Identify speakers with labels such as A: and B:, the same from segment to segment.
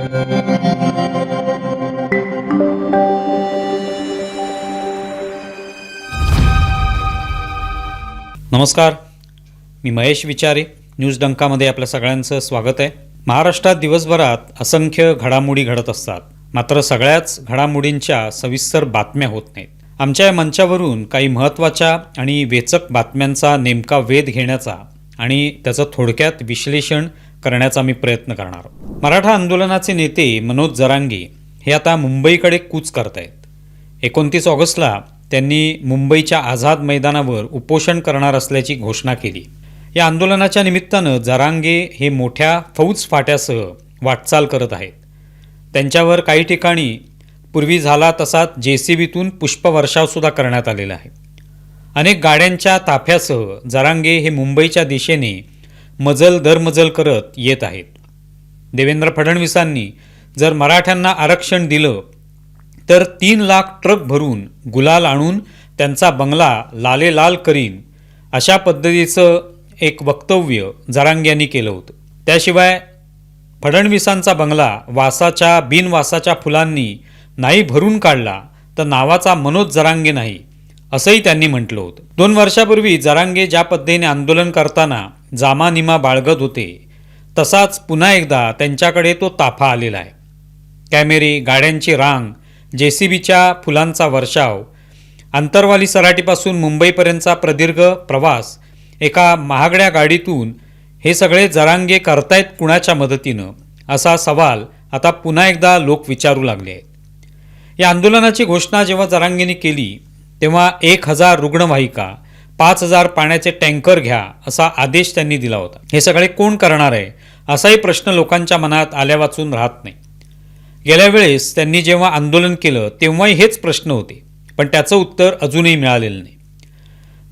A: नमस्कार. मी महेश विचारे. न्यूज डंकामध्ये आपल्या सगळ्यांचं स्वागत आहे. महाराष्ट्रात दिवसभरात असंख्य घडामोडी घडत असतात. मात्र सगळ्याच घडामोडींच्या सविस्तर बातम्या होत नाहीत. आमच्या या मंचावरून काही महत्त्वाच्या आणि वेचक बातम्यांचा नेमका वेध घेण्याचा आणि त्याचं थोडक्यात विश्लेषण करण्याचा मी प्रयत्न करणार. मराठा आंदोलनाचे नेते मनोज जरांगे हे आता मुंबईकडे कूच करतायत. एकोणतीस ऑगस्टला त्यांनी मुंबईच्या आझाद मैदानावर उपोषण करणार असल्याची घोषणा केली. या आंदोलनाच्या निमित्तानं जरांगे हे मोठ्या फौज फाट्यासह वाटचाल करत आहेत. त्यांच्यावर काही ठिकाणी पूर्वी झाला तसाच जे सी बीतून पुष्पवर्षावसुद्धा करण्यात आलेला आहे. अनेक गाड्यांच्या ताफ्यासह जरांगे हे मुंबईच्या दिशेने मजल दरमजल करत येत आहेत. देवेंद्र फडणवीसांनी जर मराठ्यांना आरक्षण दिलं तर तीन लाख ट्रक भरून गुलाल आणून त्यांचा बंगला लाले लाल करीन अशा पद्धतीचं एक वक्तव्य जरांग्यांनी केलं होतं. त्याशिवाय फडणवीसांचा बंगला वासाच्या बिनवासाच्या फुलांनी नाही भरून काढला तर नावाचा मनोज जरांगे नाही असंही त्यांनी म्हटलं होतं. दोन वर्षापूर्वी जरांगे ज्या पद्धतीने आंदोलन करताना जामानिमा बाळगत होते. तसाच पुन्हा एकदा त्यांच्याकडे तो ताफा आलेला आहे. कॅमेरी गाड्यांची रांग जे सी बीच्या फुलांचा वर्षाव आंतरवाली सराटीपासून मुंबईपर्यंतचा प्रदीर्घ प्रवास एका महागड्या गाडीतून हे सगळे जरांगे करतायत कुणाच्या मदतीनं असा सवाल आता पुन्हा एकदा लोक विचारू लागले आहेत. या आंदोलनाची घोषणा जेव्हा जरांगेने केली तेव्हा एक हजार रुग्णवाहिका पाच हजार पाण्याचे टँकर घ्या असा आदेश त्यांनी दिला होता. हे सगळे कोण करणार आहे? असाही प्रश्न लोकांच्या मनात आल्या वाचून राहत नाही. गेल्या वेळेस त्यांनी जेव्हा आंदोलन केलं तेव्हाही हेच प्रश्न होते. पण त्याचं उत्तर अजूनही मिळालेलं नाही.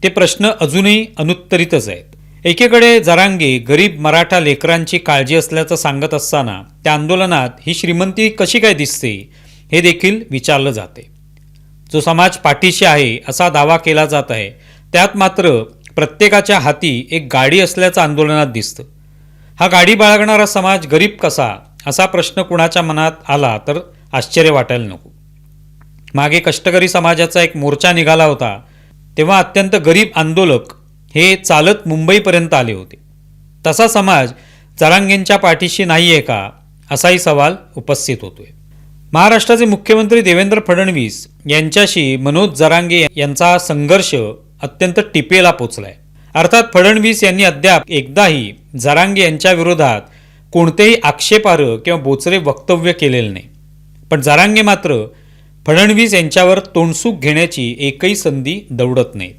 A: ते प्रश्न अजूनही अनुत्तरितच आहेत. एकीकडे जरांगे गरीब मराठा लेकरांची काळजी असल्याचं सांगत असताना त्या आंदोलनात ही श्रीमंती कशी काय दिसते हे देखील विचारलं जाते. जो समाज पाठीशी आहे असा दावा केला जात आहे त्यात मात्र प्रत्येकाच्या हाती एक गाडी असल्याचं आंदोलनात दिसतं. हा गाडी बाळगणारा समाज गरीब कसा? असा प्रश्न कुणाच्या मनात आला तर आश्चर्य वाटायला नको. मागे कष्टकरी समाजाचा एक मोर्चा निघाला होता तेव्हा अत्यंत गरीब आंदोलक हे चालत मुंबईपर्यंत आले होते. तसा समाज जरांगेंच्या पाठीशी नाही आहे का? असाही सवाल उपस्थित होतोय. महाराष्ट्राचे मुख्यमंत्री देवेंद्र फडणवीस यांच्याशी मनोज जरांगे यांचा संघर्ष अत्यंत टिपेला पोचलाय. अर्थात फडणवीस यांनी अद्याप एकदाही जरांगे यांच्या विरोधात कोणतेही आक्षेपार्ह किंवा बोचरे वक्तव्य केलेले नाही. पण जरांगे मात्र फडणवीस यांच्यावर तोंडसूक घेण्याची एकही संधी दौडत नाहीत.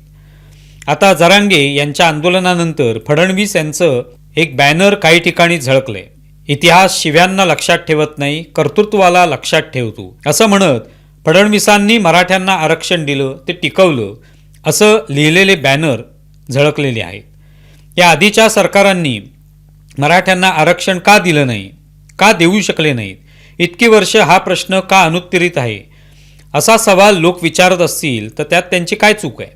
A: आता जरांगे यांच्या आंदोलनानंतर फडणवीस यांचं एक बॅनर काही ठिकाणी झळकलंय. इतिहास शिव्यांना लक्षात ठेवत नाही कर्तृत्वाला लक्षात ठेवतो असं म्हणत फडणवीसांनी मराठ्यांना आरक्षण दिलं ते टिकवलं असं लिहिलेले बॅनर झळकलेले आहेत. या आधीच्या सरकारांनी मराठ्यांना आरक्षण का दिलं नाही का देऊ शकले नाहीत? इतकी वर्ष हा प्रश्न का अनुत्तरित आहे? असा सवाल लोक विचारत असतील तर त्यात त्यांची काय चूक आहे?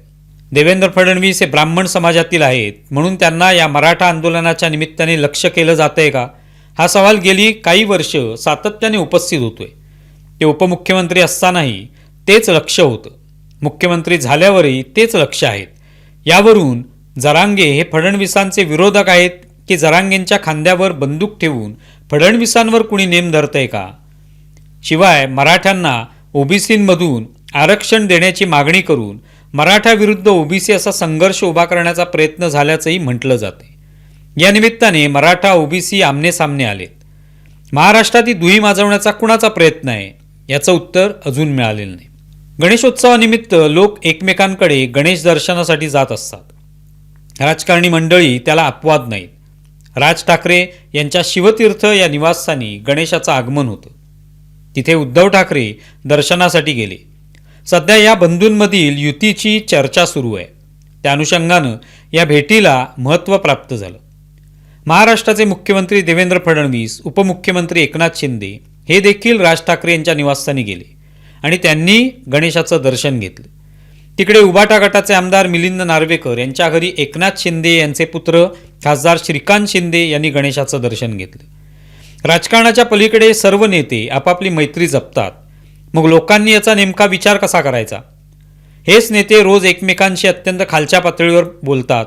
A: देवेंद्र फडणवीस हे ब्राह्मण समाजातील आहेत म्हणून त्यांना या मराठा आंदोलनाच्या निमित्ताने लक्ष केलं जातंय का? हा सवाल गेली काही वर्ष सातत्याने उपस्थित होतोय. ते उपमुख्यमंत्री असतानाही तेच लक्ष होतं. मुख्यमंत्री झाल्यावरही तेच लक्ष आहेत. यावरून जरांगे हे फडणवीसांचे विरोधक आहेत की जरांगेंच्या खांद्यावर बंदूक ठेवून फडणवीसांवर कुणी नेम धरतंय का? शिवाय मराठ्यांना ओबीसींमधून आरक्षण देण्याची मागणी करून मराठा विरुद्ध ओबीसी असा संघर्ष उभा करण्याचा प्रयत्न झाल्याचंही म्हटलं जाते या निमित्ताने मराठा ओबीसी आमने सामने आलेत. महाराष्ट्रात ही दुही माजवण्याचा कुणाचा प्रयत्न आहे? याचं उत्तर अजून मिळालेलं नाही. गणेशोत्सवानिमित्त लोक एकमेकांकडे गणेश दर्शनासाठी जात असतात. राजकारणी मंडळी त्याला अपवाद नाहीत. राज ठाकरे यांच्या शिवतीर्थ या निवासस्थानी गणेशाचं आगमन होतं. तिथे उद्धव ठाकरे दर्शनासाठी गेले. सध्या या बंधूंमधील युतीची चर्चा सुरू आहे. त्या अनुषंगानं या भेटीला महत्त्व प्राप्त झालं. महाराष्ट्राचे मुख्यमंत्री देवेंद्र फडणवीस उपमुख्यमंत्री एकनाथ शिंदे हे देखील राज ठाकरे यांच्या निवासस्थानी गेले. आणि त्यांनी गणेशाचं दर्शन घेतलं. तिकडे उबाटा गटाचे आमदार मिलिंद नार्वेकर यांच्या घरी एकनाथ शिंदे यांचे पुत्र खासदार श्रीकांत शिंदे यांनी गणेशाचं दर्शन घेतलं. राजकारणाच्या पलीकडे सर्व नेते आपापली मैत्री जपतात. मग लोकांनी याचा नेमका विचार कसा करायचा? हेच नेते रोज एकमेकांशी अत्यंत खालच्या पातळीवर बोलतात.